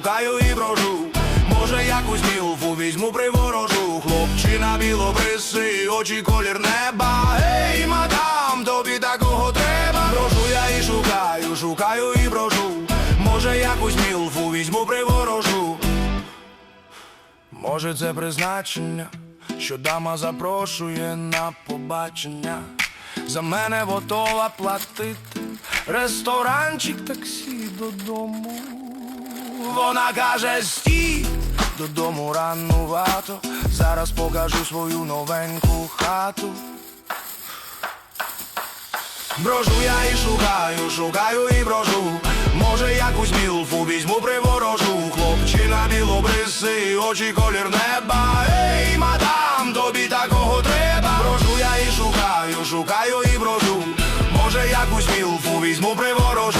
шукаю і брожу. Може, якусь мілфу візьму приворожу. Хлопчина білобриси, очі колір неба. Ей, мадам, тобі такого треба. Брожу я і шукаю, шукаю і брожу. Може, якусь мілфу візьму приворожу. Може, це призначення, що дама запрошує на побачення. За мене готова платити. Ресторанчик таксі додому. Вона каже стій, додому ранувато. Зараз покажу свою новеньку хату. Брожу я і шукаю, шукаю і брожу. Може якусь мілфу візьму приворожу. Хлопчина білобриси, очі колір неба. Ей, мадам, тобі такого треба. Брожу я і шукаю, шукаю і брожу. Може якусь мілфу візьму приворожу.